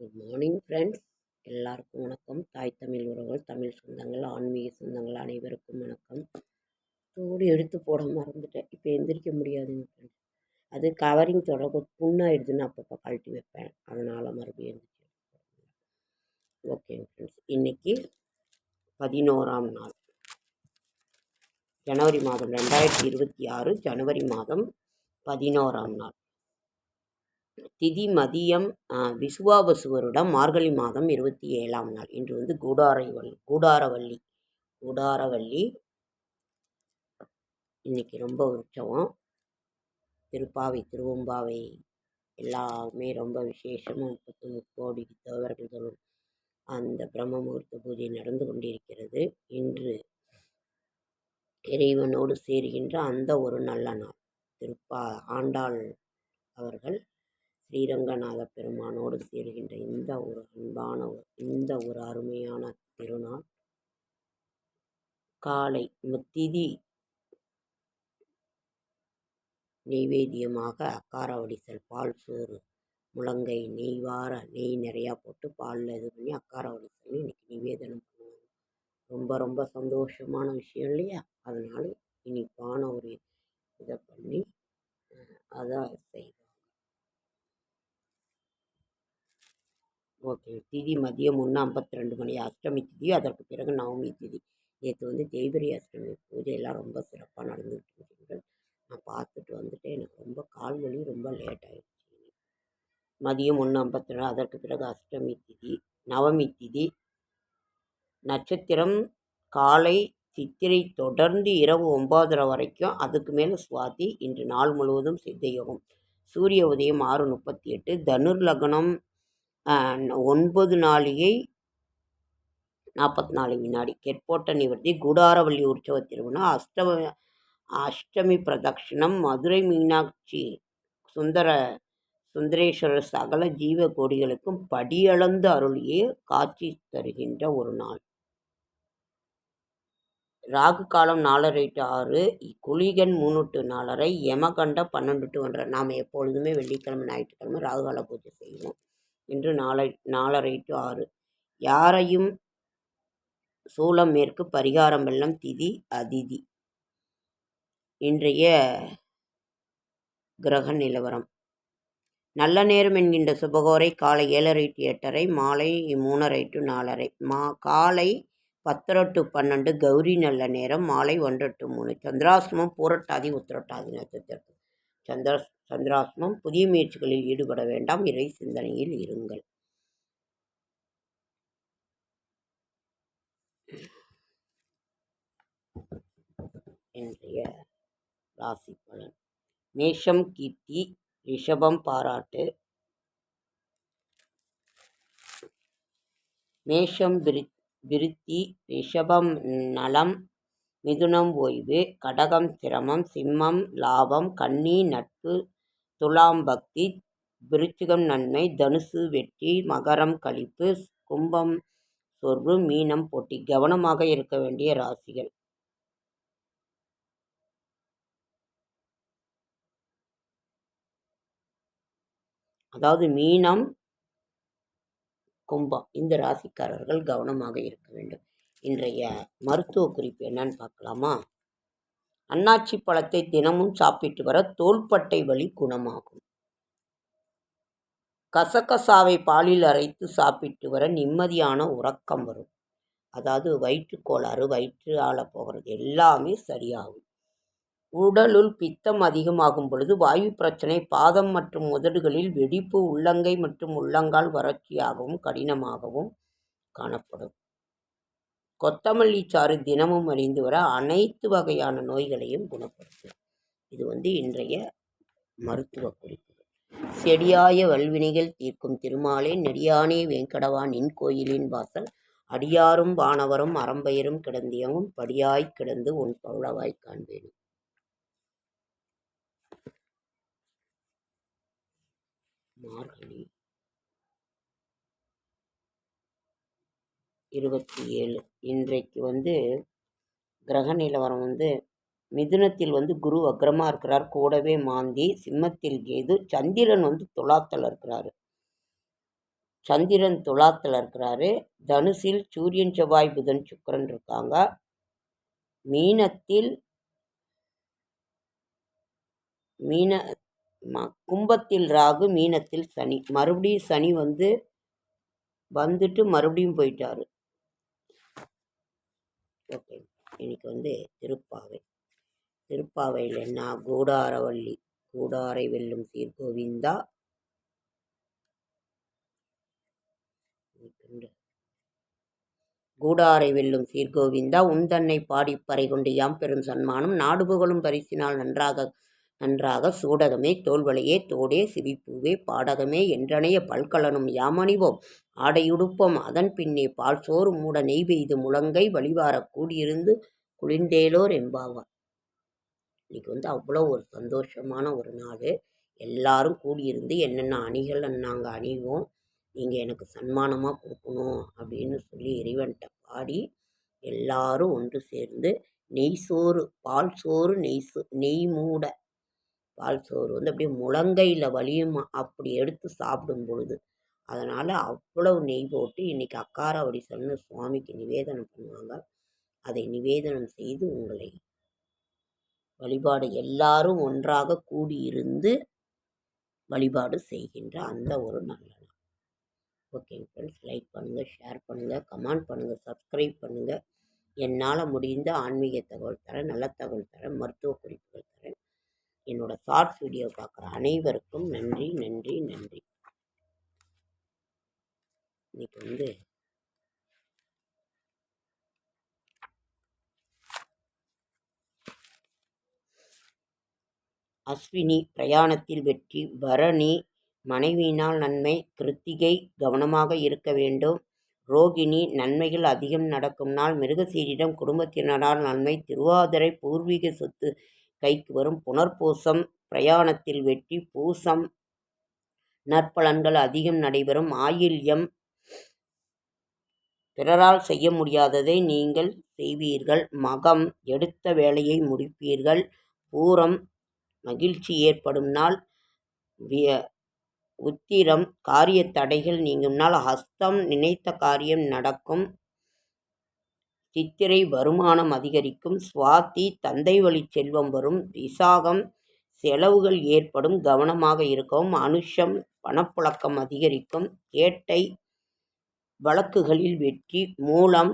Good morning friends எல்லாருக்கும் வணக்கம். தாய் தமிழ் உறவுகள் தமிழ் சொந்தங்கள் ஆன்மீக சொந்தங்கள் அனைவருக்கும் வணக்கம். தோடு எடுத்து போட மறந்துட்டேன். இப்போ எந்திரிக்க முடியாதுங்க ஃப்ரெண்ட்ஸ் அது கவரிங் தொடர்பு புண்ணாயிடுதுன்னு அப்பப்போ கழட்டி வைப்பேன். அதனால் மறுபடியும் எந்திரிச்சு ஓகேங்க ஃப்ரெண்ட்ஸ் இன்றைக்கி பதினோராம் நாள். ஜனவரி மாதம் ரெண்டாயிரத்தி இருபத்தி ஆறு ஜனவரி மாதம் பதினோராம் நாள். திதி மதியம் விசுவாபசு வருடம் மார்கழி மாதம் இருபத்தி ஏழாம் நாள். இன்று வந்து கூடாரைவள்ளி கூடாரவள்ளி கூடாரவள்ளி இன்னைக்கு ரொம்ப உற்சவம். திருப்பாவை திருவம்பாவை எல்லாமே ரொம்ப விசேஷமும் முப்பத்தி முப்போடி தேவர்களும் அந்த பிரம்ம முகூர்த்த பூஜை நடந்து கொண்டிருக்கிறது. இன்று இறைவனோடு சேருகின்ற அந்த ஒரு நல்ல நாள். திருப்பா ஆண்டாள் அவர்கள் ஸ்ரீரங்கநாத பெருமானோடு சேர்கின்ற இந்த ஒரு அன்பான ஒரு இந்த ஒரு அருமையான திருநாள். காலை திதி நெய்வேத்தியமாக அக்கார வடிசல் பால் சோறு முழங்கை நெய்வார நெய் நிறையா போட்டு பாலில் இது பண்ணி அக்கார வடிசல் இன்னைக்கு நிவேதனம் பண்ணுவாங்க. ரொம்ப ரொம்ப சந்தோஷமான விஷயம் இல்லையா? அதனால் இனிப்பான ஒரு இதை பண்ணி அதை செய்வோம். ஓகே. திதி மதியம் ஒன்று ஐம்பத்தி ரெண்டு மணி அஷ்டமி திதி அதற்கு பிறகு நவமி திதி. நேற்று வந்து தேய்பிரி அஷ்டமி பூஜையெல்லாம் ரொம்ப சிறப்பாக நடந்துகிட்டு இருந்தது நான் பார்த்துட்டு வந்துட்டு எனக்கு ரொம்ப கால் வலி ரொம்ப லேட் ஆகிடுச்சு மதியம் ஒன்று ஐம்பத்தி ரெண்டு அதற்கு பிறகு அஷ்டமி திதி நவமி திதி. நட்சத்திரம் காலை சித்திரை தொடர்ந்து இரவு ஒம்பதரை வரைக்கும் அதுக்கு மேலே சுவாதி இன்று நாள் முழுவதும் சித்த யோகம். சூரிய உதயம் ஆறு முப்பத்தி எட்டு தனுர் லக்னம் ஒன்பது நாளிகை நாற்பத்தி நாலு வினாடி. கெட்போட்ட நிவர்த்தி கூடாரவள்ளி உற்சவ திருவிழா அஷ்டம அஷ்டமி பிரதக்ஷிணம் மதுரை மீனாட்சி சுந்தர சுந்தரேஸ்வரர் சகல ஜீவ கோடிகளுக்கும் படியளந்து அருளியே காட்சி தருகின்ற ஒரு நாள். ராகு காலம் நாலரை டு ஆறு குளிகன் மூணு டு நாலரை யமகண்ட பன்னெண்டு டு ஒன்றரை. நாம் எப்பொழுதுமே வெள்ளிக்கிழமை ஞாயிற்றுக்கிழமை ராகு கால பூஜை செய்வோம். இன்று நாளை நாலரை டு ஆறு. யாரையும் சூளம் மேற்கு பரிகாரம் வெள்ளம் திதி அதிதி. இன்றைய கிரக நிலவரம். நல்ல நேரம் என்கின்ற சுபகோரை காலை ஏழரை டு எட்டரை மாலை மூணரை டு நாலரை. மா காலை பத்தரை டு பன்னெண்டு கௌரி நல்ல நேரம் மாலை ஒன்றரை டு மூணு. சந்திராசிரமம் பூரட்டாதி உத்திரட்டாதி நட்சத்திரம் சந்திர சந்திராசிரமம் புதிய முயற்சிகளில் ஈடுபட வேண்டாம். இறை சிந்தனையில் இருங்கள். இன்றைய ராசி பலன். மேஷம் கீர்த்தி ரிஷபம் பாராட்டு. மேஷம் விருத்தி ரிஷபம் நலம். மிதுனம் ஓய்வு கடகம் சிரமம் சிம்மம் லாபம் கன்னி நட்பு துலாம் பக்தி விருச்சிகம் நன்மை தனுசு வெற்றி மகரம் கழிப்பு கும்பம் சொர்வு மீனம் போட்டி கவனமாக இருக்க வேண்டிய ராசிகள். அதாவது மீனம் கும்பம் இந்த ராசிக்காரர்கள் கவனமாக இருக்க வேண்டும். இன்றைய மருத்துவ குறிப்பு என்னன்னு பார்க்கலாமா? அன்னாச்சி பழத்தை தினமும் சாப்பிட்டு வர தோள்பட்டை வலி குணமாகும். கசகசாவை பாலில் அரைத்து சாப்பிட்டு வர நிம்மதியான உறக்கம் வரும். அதாவது வயிற்றுக்கோளாறு வயிற்று ஆள போகிறது எல்லாமே சரியாகும். உடலுள் பித்தம் அதிகமாகும் பொழுது வாயு பிரச்சனை பாதம் மற்றும் உதடுகளில் வெடிப்பு உள்ளங்கை மற்றும் உள்ளங்கால் வறட்சியாகவும் கடினமாகவும் காணப்படும். கொத்தமல்லி சாறு தினமும் அறிந்து வர அனைத்து வகையான நோய்களையும் குணப்படுத்தும் இது வந்து இன்றைய மருத்துவ குறிப்பு. செடியாய வல்வினைகள் தீர்க்கும் திருமாலே நெடியானே வெங்கடவா நின் கோயிலின் வாசல். அடியாரும் வானவரும் அறம்பயிரும் கிடந்தியவும் படியாய் கிடந்து உன் பவுளவாய் காண்பேன். மார்கழி. இருபத்தி ஏழு இன்றைக்கு வந்து கிரக நிலவரம் வந்து மிதுனத்தில் வந்து குரு அக்ரமாக இருக்கிறார். கூடவே மாந்தி சிம்மத்தில் கேது சந்திரன் வந்து துலாத்தில் இருக்கிறாரு. சந்திரன் துலாத்தில் இருக்கிறாரு. தனுசில் சூரியன் செவ்வாய் புதன் சுக்கரன் இருக்காங்க. மீனத்தில் மீன ம- கும்பத்தில் ராகு மீனத்தில் சனி. மறுபடியும் சனி வந்து வந்துட்டு மறுபடியும் போயிட்டாரு. ஓகே. இன்னைக்கு வந்து திருப்பாவை. திருப்பாவையில் என்ன? கூடாரவள்ளி கூடாரை வெல்லும் சீர்கோவிந்தா கூடாரை வெல்லும் சீர்கோவிந்தா உந்தன்னை பாடிப்பறை கொண்டு யாம் பெரும் சன்மானம். நாடு புகழும் பரிசினால் நன்றாக நன்றாக சூடகமே தோல்வளையே தோடே சிவிப்பூவே பாடகமே என்றனைய பல்கலனும் யாமணிவோம். ஆடையுடுப்போம் அதன் பின்னே பால் சோறு மூட நெய் பெய்து முழங்கை வழிவாரக் கூடியிருந்து குளிர்ந்தேலோர் எம்பாவார் இன்னைக்கு வந்து அவ்வளோ ஒரு சந்தோஷமான ஒரு நாள். எல்லாரும் கூடியிருந்து என்னென்ன அணிகள் நாங்கள் அணிவோம் நீங்கள் எனக்கு சன்மானமாக கொடுக்கணும் அப்படின்னு சொல்லி இறைவன்கிட்ட பாடி எல்லாரும் ஒன்று சேர்ந்து நெய் சோறு பால் சோறு நெய் நெய் மூட பால் சோறு வந்து அப்படியே முழங்கையில் வலியுமா அப்படி எடுத்து சாப்பிடும் பொழுது. அதனால் அவ்வளவு நெய் போட்டு இன்றைக்கி அக்கார வடிசல்னு சுவாமிக்கு நிவேதனம் பண்ணுவாங்க. அதை நிவேதனம் செய்து உங்களை வழிபாடு எல்லாரும் ஒன்றாக கூடியிருந்து வழிபாடு செய்கின்ற அந்த ஒரு நல்ல நாள். ஓகேங்க ஃப்ரெண்ட்ஸ் லைக் பண்ணுங்கள் ஷேர் பண்ணுங்கள் கமெண்ட் பண்ணுங்கள் சப்ஸ்கிரைப் பண்ணுங்கள் என்னால் முடிந்த ஆன்மீக தகவல் தரேன் நல்ல தகவல் தரேன் மருத்துவ குறிப்புகள் தரேன். என்னோடய ஷார்ட்ஸ் வீடியோ பார்க்குற அனைவருக்கும் நன்றி நன்றி நன்றி. இன்னைக்கு வந்து அஸ்வினி பிரயாணத்தில் வெற்றி பரணி மனைவியினால் நன்மை கிருத்திகை கவனமாக இருக்க வேண்டும். ரோகிணி நன்மைகள் அதிகம் நடக்கும் நாள். மிருகசீரிடம் குடும்பத்தினரால் நன்மை. திருவாதிரை பூர்வீக சொத்து கைக்கு வரும் புனர்பூசம் பிரயாணத்தில் வெற்றி பூசம் நற்பலன்கள் அதிகம் நடைபெறும் ஆயில்யம் பிறரால் செய்ய முடியாததை நீங்கள் செய்வீர்கள் மகம் எடுத்த வேலையை முடிப்பீர்கள் பூரம் மகிழ்ச்சி ஏற்படும் நாள் விய உத்திரம் காரிய தடைகள் நீங்கும் நாள் ஹஸ்தம் நினைத்த காரியம் நடக்கும் சித்திரை வருமானம் அதிகரிக்கும். சுவாதி தந்தை வழி செல்வம் வரும். விசாகம் செலவுகள் ஏற்படும். கவனமாக இருக்கவும். அனுஷம் பணப்புழக்கம் அதிகரிக்கும். கேட்டை வழக்குகளில் வெற்றி மூலம்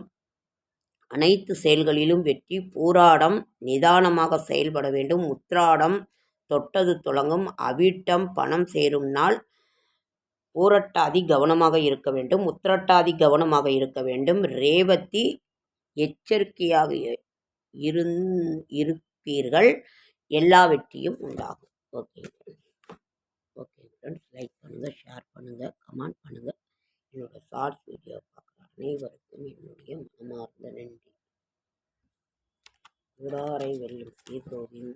அனைத்து செயல்களிலும் வெற்றி. பூராடம் நிதானமாக செயல்பட வேண்டும். உத்ராடம் தொட்டது தொடங்கும். அவிட்டம் பணம் சேரும் நாள். பூரட்டாதி கவனமாக இருக்க வேண்டும். உத்திரட்டாதி கவனமாக இருக்க வேண்டும். ரேவதி எச்சரிக்கையாக இருந் இருப்பீர்கள். எல்லா வெற்றியும் உண்டாகும். ஓகே. ஓகே. ஃப்ரெண்ட்ஸ் லைக் பண்ணுங்கள் ஷேர் பண்ணுங்கள் கமெண்ட் பண்ணுங்கள் என்னோடய ஷார்ட்ஸ் வீடியோ பார்க்குற அனைவருக்கும் என்னுடைய மனமார்ந்த நன்றி. உடாரை வெல்லும் ஸ்ரீகோவின்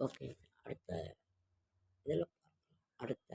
ஓகே. அடுத்த இதில் அடுத்த